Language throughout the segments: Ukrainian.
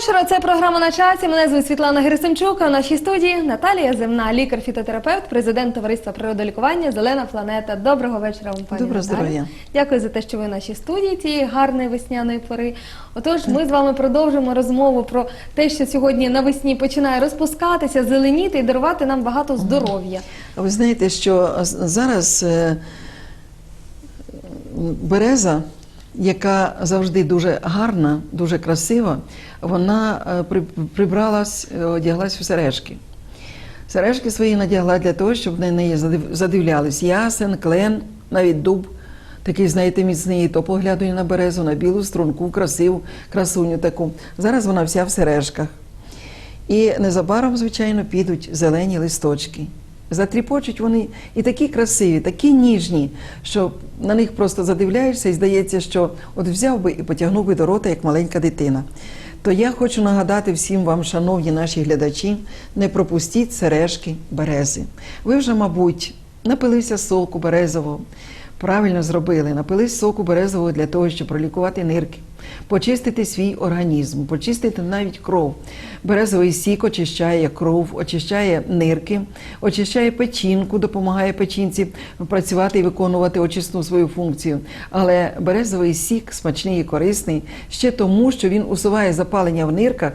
вечора. Це програма на часі. Мене звуть Світлана Герасимчук. А в нашій студії Наталія Земна, лікар-фітотерапевт, президент товариства природолікування Зелена планета. Доброго вечора вам, пані Доброго здоров'я. Дякую за те, що ви в нашій студії цієї гарної весняної пори. Отож, ми з вами продовжимо розмову про те, що сьогодні навесні починає розпускатися, зеленіти і дарувати нам багато здоров'я. А Ви знаєте, що зараз е, береза, яка завжди дуже гарна, дуже красива, вона е, при- прибралась, е, одяглась в сережки. Сережки свої надягла для того, щоб на неї задивлялись ясен, клен, навіть дуб. Такий, знаєте, міцний, то поглядує на березу, на білу струнку, красиву, красуню таку. Зараз вона вся в сережках. І незабаром, звичайно, підуть зелені листочки. Затріпочуть вони і такі красиві, такі ніжні, що на них просто задивляєшся і здається, що от взяв би і потягнув би до рота, як маленька дитина. То я хочу нагадати всім вам, шановні наші глядачі, не пропустіть сережки берези. Ви вже, мабуть, напилися соку березового, правильно зробили, напились соку березового для того, щоб пролікувати нирки почистити свій організм, почистити навіть кров. Березовий сік очищає кров, очищає нирки, очищає печінку, допомагає печінці працювати і виконувати очисну свою функцію. Але березовий сік смачний і корисний ще тому, що він усуває запалення в нирках.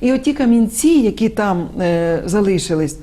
І оті камінці, які там е, залишились,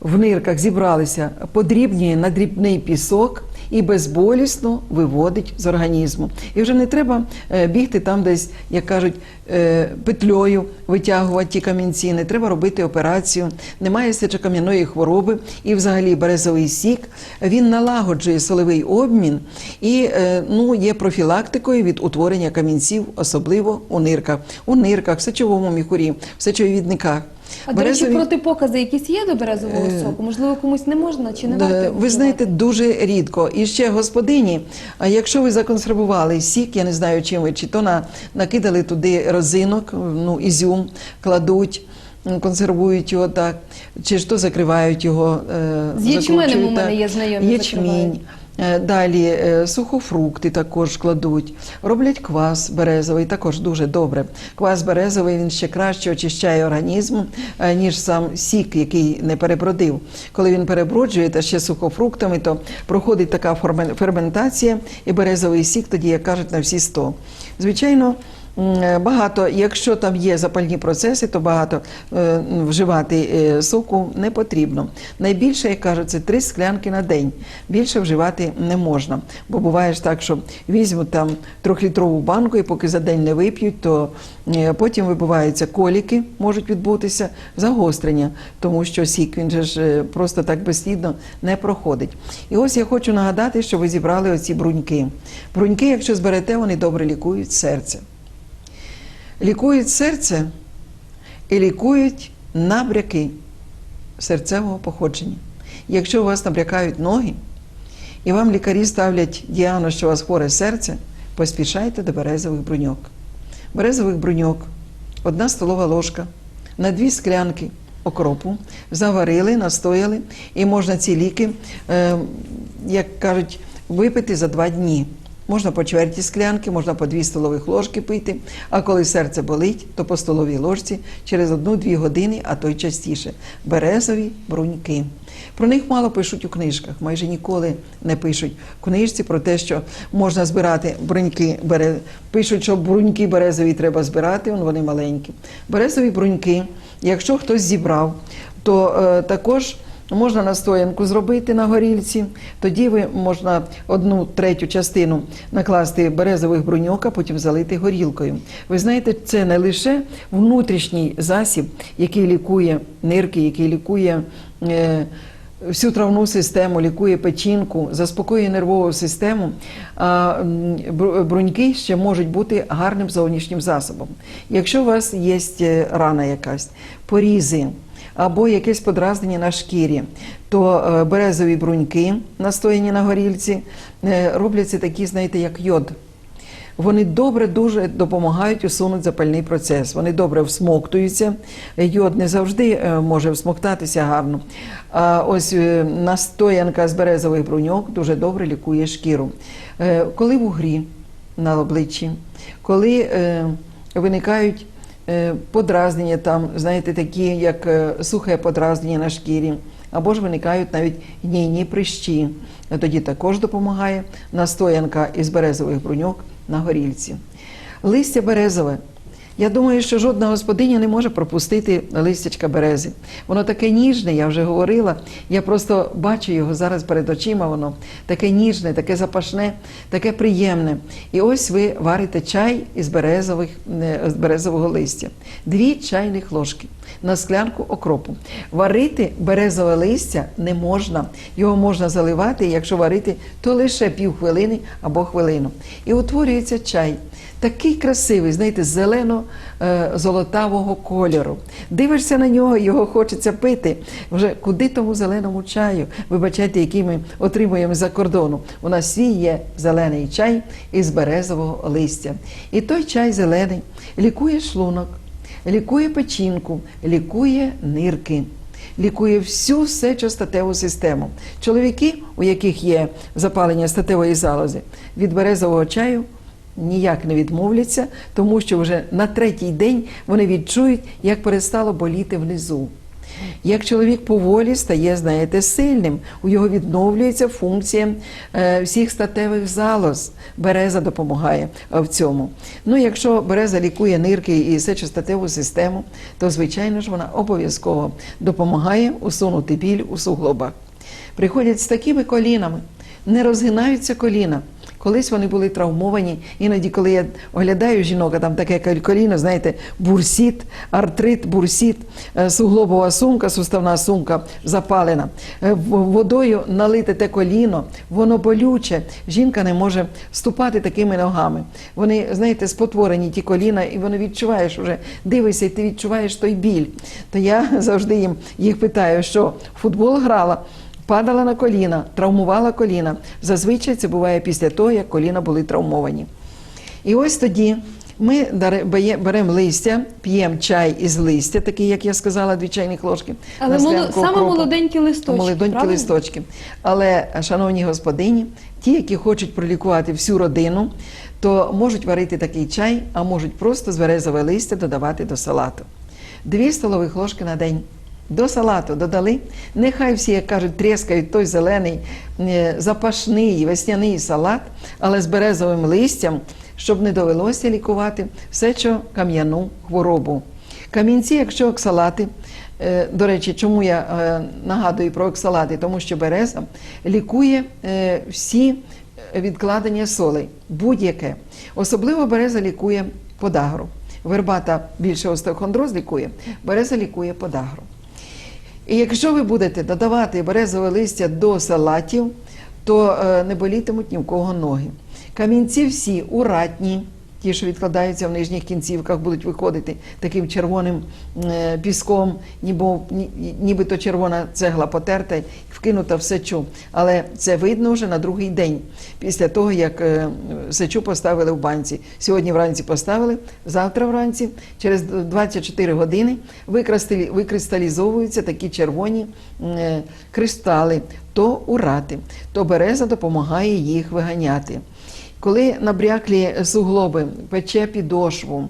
в нирках зібралися, подрібнює на дрібний пісок і безболісно виводить з організму. І вже не треба е, бігти там десь, як кажуть, е, петлею витягувати ті камінці, не треба робити операцію, немає сечокам'яної хвороби і взагалі березовий сік. Він налагоджує соловий обмін і е, ну, є профілактикою від утворення камінців, особливо у нирках, у нирках, в сечовому міхурі, в сечовідниках. А до речі, протипокази якісь є до березового Е, соку? Можливо, комусь не можна чи не Да, варто? Ви вживати? знаєте, дуже рідко. І ще господині, а якщо ви законсервували сік, я не знаю чим ви, чи то на, накидали туди розинок, ну, ізюм, кладуть, м, консервують його так, чи ж то закривають його. е, З ячменем закручують, у мене так. є знайомі, Ячмінь. закривають. Е, Далі е, сухофрукти також кладуть, роблять квас березовий, також дуже добре. Квас березовий він ще краще очищає організм, е, ніж сам сік, який не перебродив. Коли він переброджує та ще сухофруктами, то проходить така ферментація, і березовий сік тоді, як кажуть, на всі 100. Звичайно. Е, Багато, якщо там є запальні процеси, то багато е, вживати е, соку не потрібно. Найбільше, як кажуть, це три склянки на день. Більше вживати не можна. Бо буває ж так, що візьмуть там трьохлітрову банку, і поки за день не вип'ють, то е, потім вибуваються коліки, можуть відбутися, загострення, тому що сік він же ж е, просто так безслідно не проходить. І ось я хочу нагадати, що ви зібрали оці бруньки. Бруньки, якщо зберете, вони добре лікують серце. Лікують серце і лікують набряки серцевого походження. Якщо у вас набрякають ноги, і вам лікарі ставлять діагноз, що у вас хворе серце, поспішайте до березових бруньок. Березових бруньок, одна столова ложка, на дві склянки окропу, заварили, настояли, і можна ці ліки, е, як кажуть, випити за два дні. Можна по чверті склянки, можна по дві столових ложки пити. А коли серце болить, то по столовій ложці через одну-дві години, а то й частіше. Березові бруньки. Про них мало пишуть у книжках, майже ніколи не пишуть в книжці про те, що можна збирати бруньки. Бере... Пишуть, що бруньки березові треба збирати, вони маленькі. Березові бруньки, якщо хтось зібрав, то е, також Можна настоянку зробити на горілці, тоді ви можна одну третю частину накласти березових бруньок, а потім залити горілкою. Ви знаєте, це не лише внутрішній засіб, який лікує нирки, який лікує. Е, Всю травну систему лікує печінку, заспокоює нервову систему. А бруньки ще можуть бути гарним зовнішнім засобом. Якщо у вас є е, рана якась, порізи, або якесь подразнення на шкірі, то е, березові бруньки, настояні на горілці, е, робляться такі, знаєте, як йод. Вони добре дуже допомагають усунути запальний процес. Вони добре всмоктуються. Йод не завжди е, може всмоктатися гарно. А ось настоянка з березових бруньок дуже добре лікує шкіру. Коли вугрі на обличчі, коли виникають подразнення там, знаєте, такі як е, сухе подразнення на шкірі, або ж виникають навіть гнійні прищі. Е, Тоді також допомагає настоянка із березових бруньок на горільці. Листя березове. Я думаю, що жодна господиня не може пропустити листячка берези. Воно таке ніжне, я вже говорила. Я просто бачу його зараз перед очима. Воно таке ніжне, таке запашне, таке приємне. І ось ви варите чай із березових, е, з березового листя. Дві чайних ложки на склянку окропу. Варити березове листя не можна. Його можна заливати, якщо варити, то лише півхвилини або хвилину. І утворюється чай. Такий красивий, знаєте, зелено-золотавого кольору. Дивишся на нього, його хочеться пити. Вже куди тому зеленому чаю? Вибачайте, який ми отримуємо за кордону. У нас свій є зелений чай із березового листя. І той чай зелений лікує шлунок, лікує печінку, лікує нирки. Лікує всю сечостатеву систему. Чоловіки, у яких є запалення статевої залози, від березового чаю ніяк не відмовляться, тому що вже на третій день вони відчують, як перестало боліти внизу. Як чоловік поволі стає, знаєте, сильним, у його відновлюється функція е, всіх статевих залоз. Береза допомагає в цьому. Ну, якщо береза лікує нирки і сечостатеву систему, то звичайно ж вона обов'язково допомагає усунути біль у суглобах. Приходять з такими колінами, не розгинаються коліна. Колись вони були травмовані. Іноді, коли я оглядаю жінок, там таке коліно, знаєте, бурсіт, артрит, бурсіт, е, суглобова сумка, суставна сумка запалена. Е, Водою налите те коліно, воно болюче. Жінка не може ступати такими ногами. Вони, знаєте, спотворені ті коліна, і вони відчуваєш вже, дивишся, і ти відчуваєш той біль. То я завжди їм їх питаю, що футбол грала. Падала на коліна, травмувала коліна. Зазвичай це буває після того, як коліна були травмовані. І ось тоді ми беремо листя, п'ємо чай із листя, такий, як я сказала, дві чайних ложки. Але на саме молоденькі листочки, Молоденькі правильно? листочки. Але, шановні господині, ті, які хочуть пролікувати всю родину, то можуть варити такий чай, а можуть просто з березове листя додавати до салату. Дві столових ложки на день. До салату додали. Нехай всі, як кажуть, трескають той зелений е, запашний весняний салат, але з березовим листям, щоб не довелося лікувати сечо-кам'яну хворобу. Камінці, якщо оксалати, е, до речі, чому я е, нагадую про оксалати? Тому що береза лікує всі відкладення солей, будь-яке. Особливо береза лікує подагру. Вербата більше остеохондроз лікує, береза лікує подагру. І якщо ви будете додавати березове листя до салатів, то е, не болітимуть ні в кого ноги. Камінці всі уратні, ті, що відкладаються в нижніх кінцівках, будуть виходити таким червоним е, піском, ніби, ні- нібито червона цегла потерта вкинута в сечу. Але це видно вже на другий день, після того, як е, сечу поставили в банці. Сьогодні вранці поставили, завтра вранці, через 24 години викристалі- викристалізовуються такі червоні е, кристали, то урати, то береза допомагає їх виганяти. Коли набряклі суглоби, пече підошву,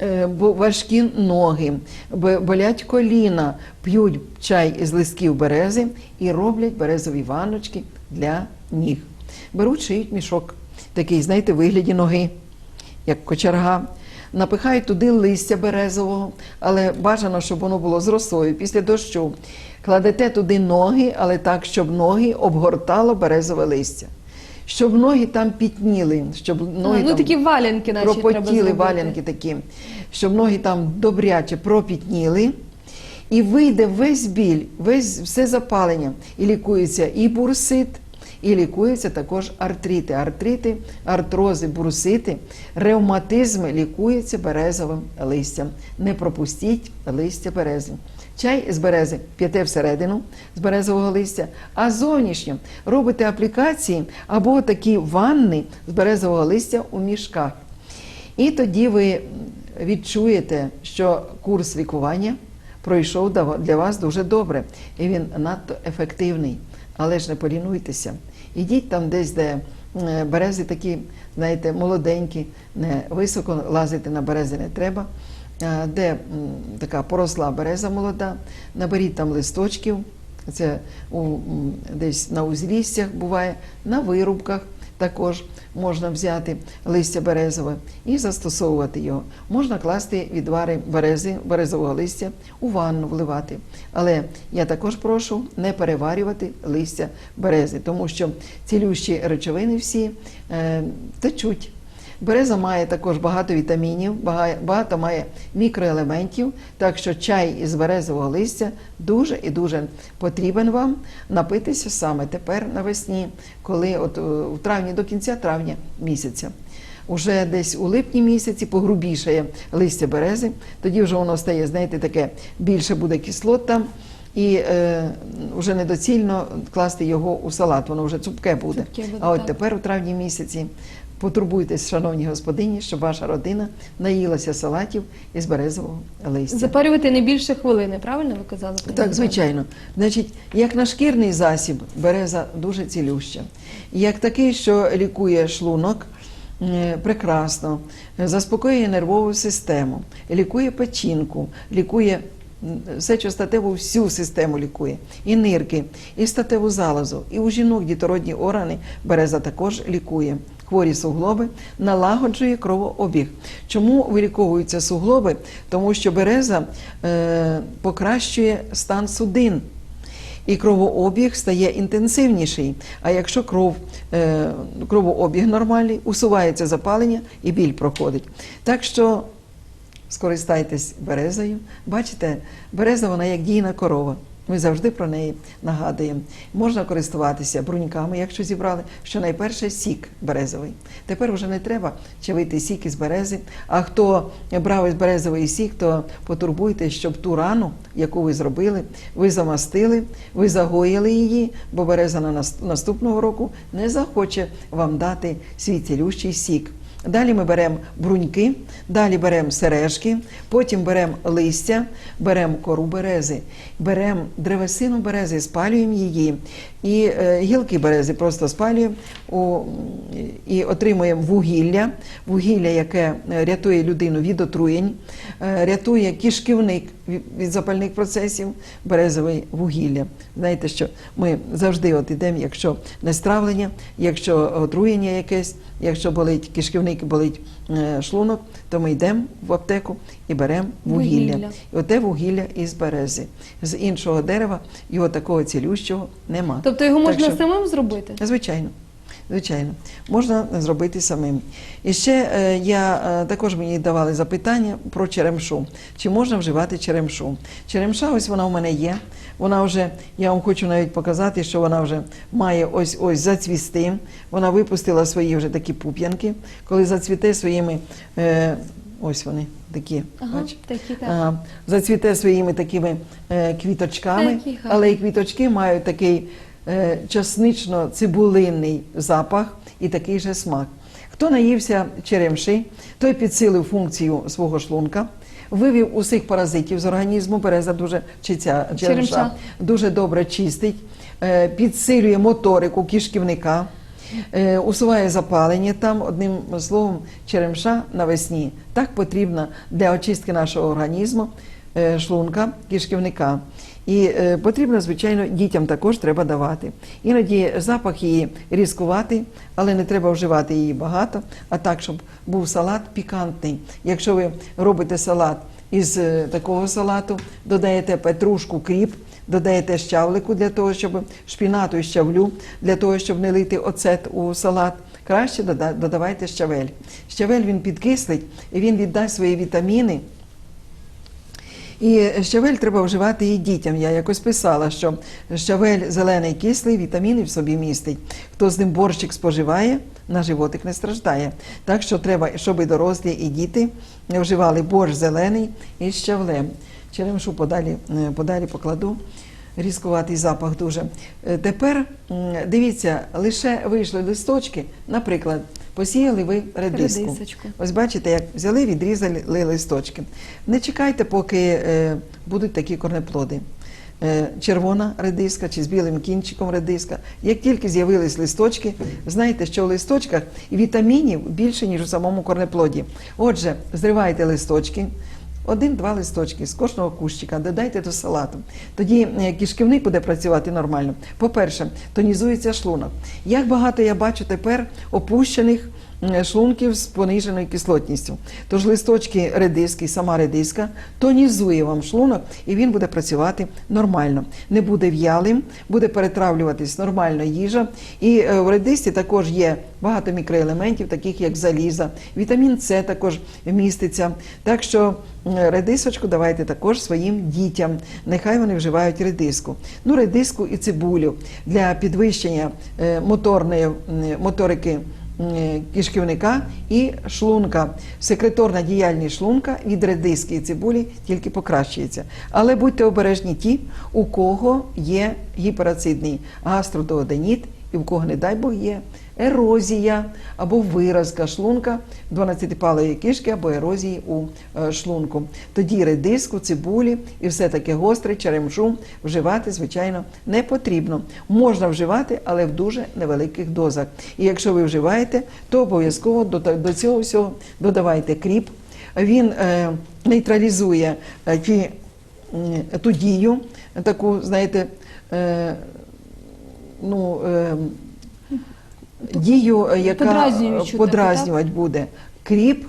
е, важкі ноги, болять коліна, п'ють чай із листків берези і роблять березові ванночки для ніг. Беруть, шиють мішок, такий, знаєте, вигляді ноги, як кочерга. Напихають туди листя березового, але бажано, щоб воно було з росою після дощу. Кладете туди ноги, але так, щоб ноги обгортало березове листя. Щоб ноги там пітніли, щоб ноги ну там такі валянки треба пропотіли зробити. валянки такі, щоб ноги там добряче пропітніли. І вийде весь біль, весь все запалення, і лікується і бурсит, і лікуються також артрити. Артрити, артрози, бурсити, ревматизми лікуються березовим листям. Не пропустіть листя берези. Чай з берези п'єте всередину з березового листя, а зовнішньо робите аплікації або такі ванни з березового листя у мішках. І тоді ви відчуєте, що курс лікування пройшов для вас дуже добре, і він надто ефективний. Але ж не полінуйтеся. Ідіть там десь, де берези такі, знаєте, молоденькі, не високо лазити на берези не треба. Е, де така поросла береза молода, наберіть там листочків, це у, десь на узліссях буває, на вирубках також можна взяти листя березове і застосовувати його. Можна класти відвари берези, березового листя у ванну вливати. Але я також прошу не переварювати листя берези, тому що цілющі речовини всі е, течуть. Береза має також багато вітамінів, багато має мікроелементів, так що чай із березового листя дуже і дуже потрібен вам напитися саме тепер навесні, коли от е, у травні до кінця травня місяця. Уже десь у липні місяці погрубішає листя берези, тоді вже воно стає, знаєте, таке більше буде кислот там. І е, вже недоцільно класти його у салат, воно вже цупке буде. Цупке буде, а от так. тепер у травні місяці потурбуйтесь, шановні господині, щоб ваша родина наїлася салатів із березового листя. Запарювати не більше хвилини, правильно ви казали? Так, звичайно. Значить, як нашкірний засіб, береза дуже цілюща. Як такий, що лікує шлунок, прекрасно, заспокоює нервову систему, лікує печінку, лікує м, сечостатеву всю систему лікує, і нирки, і статеву залозу, і у жінок дітородні органи береза також лікує. Хворі суглоби налагоджує кровообіг. Чому виліковуються суглоби? Тому що береза е, покращує стан судин. І кровообіг стає інтенсивніший. А якщо кров, е, кровообіг нормальний, усувається запалення і біль проходить. Так що скористайтесь березою. Бачите, береза вона як дійна корова. Ми завжди про неї нагадуємо. Можна користуватися бруньками, якщо зібрали, що найперше сік березовий. Тепер вже не треба чавити сік із берези. А хто брав із березовий сік, то потурбуйтесь, щоб ту рану, яку ви зробили, ви замастили, ви загоїли її, бо береза на наступного року не захоче вам дати свій цілющий сік. Далі ми беремо бруньки, далі беремо сережки, потім беремо листя, беремо кору берези, беремо древесину берези, спалюємо її, і е, гілки берези просто спалюємо і отримуємо вугілля, вугілля, яке е, рятує людину від отруєнь, е, рятує кишківник від запальних процесів, березове вугілля. Знаєте, що ми завжди от ідемо, якщо нестравлення, якщо отруєння якесь, якщо болить кишківник, болить е, шлунок, то ми йдемо в аптеку і беремо вугілля. Вугілля. І оте вугілля із берези. З іншого дерева його такого цілющого нема. Тобто його Так можна що- самим зробити? Звичайно. Звичайно, можна зробити самим. І ще е, я е, також мені давали запитання про черемшу. Чи можна вживати черемшу? Черемша, ось вона у мене є. Вона вже, я вам хочу навіть показати, що вона вже має ось ось зацвісти. Вона випустила свої вже такі пуп'янки. Коли зацвіте своїми, е, ось вони такі. Ага, бач? такі, так. А, зацвіте своїми такими е, квіточками, Такі але і квіточки мають такий е, часнично-цибулинний запах і такий же смак. Хто наївся черемши, той підсилив функцію свого шлунка, вивів усіх паразитів з організму, береза дуже чи ця черемша, дуже добре чистить, е, підсилює моторику кишківника. е, Усуває запалення там, одним словом, черемша навесні так потрібна для очистки нашого організму, шлунка, кишківника. І е, потрібно, звичайно, дітям також треба давати. Іноді запах її різкувати, але не треба вживати її багато, а так, щоб був салат пікантний. Якщо ви робите салат із е, такого салату, додаєте петрушку, кріп, додаєте щавлику для того, щоб шпінату і щавлю, для того, щоб не лити оцет у салат. Краще дода- додавайте щавель. Щавель він підкислить і він віддасть свої вітаміни. І щавель треба вживати і дітям. Я якось писала, що щавель зелений кислий, вітаміни в собі містить. Хто з ним борщик споживає, на животик не страждає. Так що треба, щоб і дорослі, і діти вживали борщ зелений із щавлем. Черемшу подалі, е, подалі покладу. Різкуватий запах дуже. Е, Тепер дивіться, лише вийшли листочки, наприклад, посіяли ви редиску. Редисочку. Ось бачите, як взяли, відрізали листочки. Не чекайте, поки е, будуть такі корнеплоди. Е, червона редиска чи з білим кінчиком редиска. Як тільки з'явились листочки, знаєте, що в листочках вітамінів більше, ніж у самому корнеплоді. Отже, зривайте листочки, один-два листочки з кожного кущика, додайте до салату. Тоді е, кишківник буде працювати нормально. По-перше, тонізується шлунок. Як багато я бачу тепер опущених шлунків з пониженою кислотністю. Тож листочки редиски, сама редиска тонізує вам шлунок, і він буде працювати нормально. Не буде в'ялим, буде перетравлюватись нормально їжа. І е, в редисці також є багато мікроелементів, таких як заліза, вітамін С також міститься. Так що е, редисочку давайте також своїм дітям. Нехай вони вживають редиску. Ну, редиску і цибулю для підвищення е, моторної моторики м, кишківника і шлунка. Секреторна діяльність шлунка від редиски і цибулі тільки покращується. Але будьте обережні ті, у кого є гіперацидний гастродооденіт і в кого, не дай Бог, є ерозія або виразка шлунка 12-палої кишки або ерозії у е, шлунку. Тоді редиску, цибулі і все таке гостре, черемшу вживати, звичайно, не потрібно. Можна вживати, але в дуже невеликих дозах. І якщо ви вживаєте, то обов'язково до, цього всього додавайте кріп. Він е, нейтралізує е, ті, ту дію, таку, знаєте, е, ну, е, дію, е, яка подразнювати буде. Кріп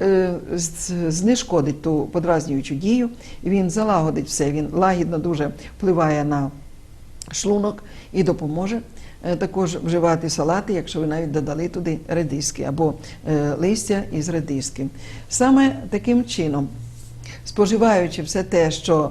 е, знешкодить ту подразнюючу дію, він залагодить все, він лагідно дуже впливає на шлунок і допоможе е, також вживати салати, якщо ви навіть додали туди редиски або листя із редиски. Саме таким чином, споживаючи все те, що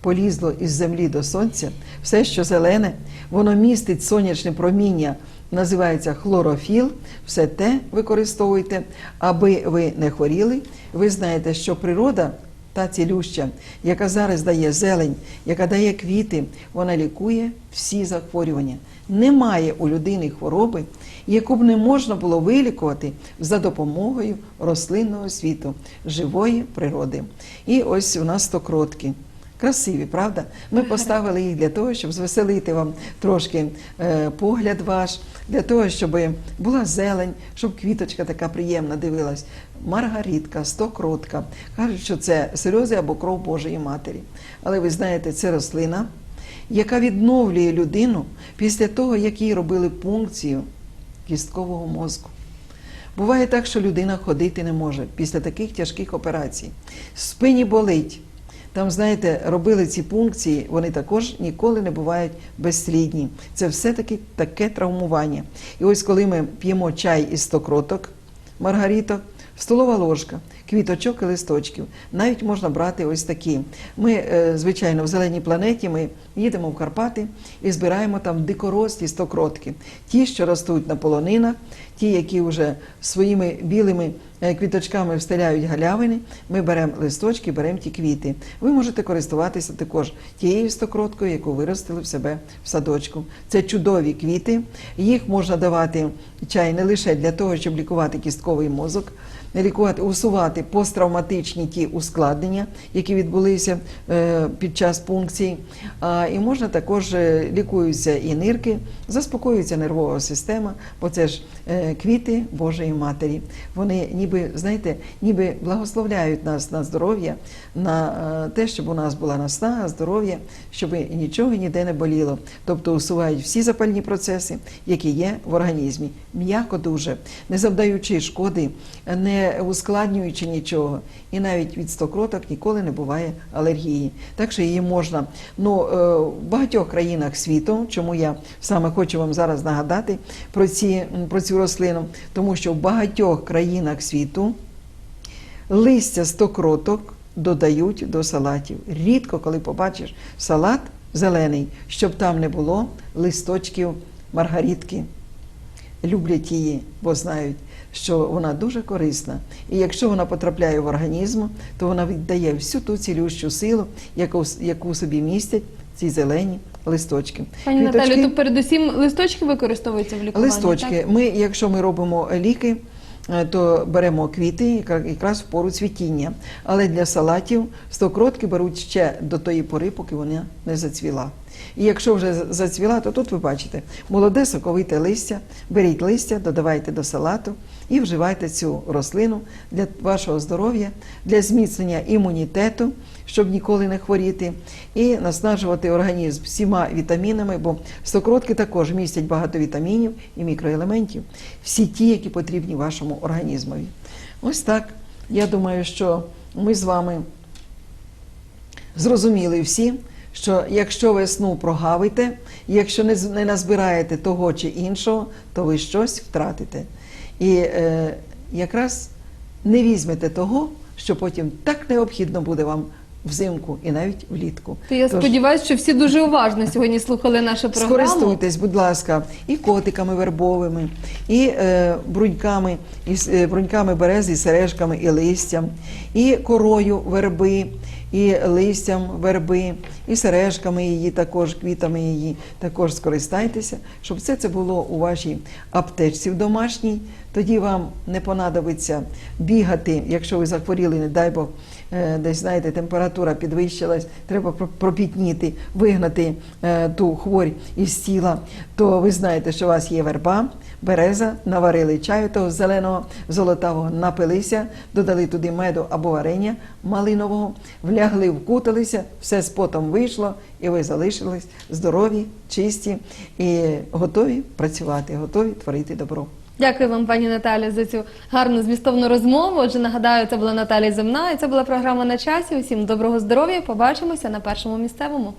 полізло із землі до сонця, все, що зелене, воно містить сонячне проміння, називається хлорофіл, все те використовуйте, аби ви не хворіли. Ви знаєте, що природа. Та цілюща, яка зараз дає зелень, яка дає квіти, вона лікує всі захворювання. Немає у людини хвороби, яку б не можна було вилікувати за допомогою рослинного світу, живої природи. І ось у нас стокротки. Красиві, правда? Ми поставили їх для того, щоб звеселити вам трошки е, погляд ваш, для того, щоб була зелень, щоб квіточка така приємна дивилась. Маргаритка, стокротка. Кажуть, що це сльози або кров Божої Матері. Але ви знаєте, це рослина, яка відновлює людину після того, як їй робили пункцію кісткового мозку. Буває так, що людина ходити не може після таких тяжких операцій. Спині болить. Там, знаєте, робили ці пункції, вони також ніколи не бувають безслідні. Це все-таки таке травмування. І ось коли ми п'ємо чай із стокроток, маргариток, столова ложка, квіточок і листочків. Навіть можна брати ось такі. Ми, е, звичайно, в зеленій планеті ми їдемо в Карпати і збираємо там дикорослі стокротки. Ті, що ростуть на полонинах, ті, які вже своїми білими е, квіточками встеляють галявини, ми беремо листочки, беремо ті квіти. Ви можете користуватися також тією стокроткою, яку виростили в себе в садочку. Це чудові квіти. Їх можна давати чай не лише для того, щоб лікувати кістковий мозок, лікувати, усувати посттравматичні ті ускладнення, які відбулися е, під час пункції. І можна також е, лікуються і нирки, заспокоюється нервова система, бо це ж е, квіти Божої Матері. Вони ніби, знаєте, ніби благословляють нас на здоров'я, на е, те, щоб у нас була наснага, здоров'я, щоб нічого ніде не боліло. Тобто усувають всі запальні процеси, які є в організмі, м'яко дуже, не завдаючи шкоди, не ускладнюючи нічого. І навіть від стокроток ніколи не буває алергії. Так що її можна ну, е, в багатьох країнах світу, чому я саме хочу вам зараз нагадати про, ці, про цю рослину, тому що в багатьох країнах світу листя стокроток додають до салатів. Рідко, коли побачиш салат зелений, щоб там не було листочків маргаритки. Люблять її, бо знають, що вона дуже корисна. І якщо вона потрапляє в організм, то вона віддає всю ту цілющу силу, яку, яку собі містять ці зелені листочки. Пані Квіточки- Наталю, то передусім листочки використовуються в лікуванні? Листочки. так? Ми, якщо ми робимо ліки, то беремо квіти якраз в пору цвітіння. Але для салатів стокротки беруть ще до тої пори, поки вона не зацвіла. І якщо вже зацвіла, то тут ви бачите молоде соковите листя. Беріть листя, додавайте до салату і вживайте цю рослину для вашого здоров'я, для зміцнення імунітету, щоб ніколи не хворіти, і наснажувати організм всіма вітамінами, бо стокротки також містять багато вітамінів і мікроелементів, всі ті, які потрібні вашому організмові. Ось так. Я думаю, що ми з вами зрозуміли всі, що якщо весну прогавите, якщо не, не назбираєте того чи іншого, то ви щось втратите. І е, якраз не візьмете того, що потім так необхідно буде вам взимку і навіть влітку. То я Тож- сподіваюся, що всі дуже уважно сьогодні слухали нашу програму. Скористуйтесь, будь ласка, і котиками вербовими, і е, бруньками, і е, бруньками берези, і сережками, і листям, і корою верби, і листям верби, і сережками її, також квітами її. Також скористайтеся, щоб все це було у вашій аптечці в домашній. Тоді вам не понадобиться бігати, якщо ви захворіли, не дай Бог. е, Десь знаєте, температура підвищилась, треба пропітніти, вигнати е, ту хворь із тіла, то ви знаєте, що у вас є верба, береза, наварили чаю того зеленого, золотавого, напилися, додали туди меду або варення малинового, влягли, вкуталися, все з потом вийшло, і ви залишились здорові, чисті і готові працювати, готові творити добро. Дякую вам, пані Наталі, за цю гарну змістовну розмову. Отже, нагадаю, це була Наталія Земна, і це була програма на часі. Усім доброго здоров'я. Побачимося на першому місцевому.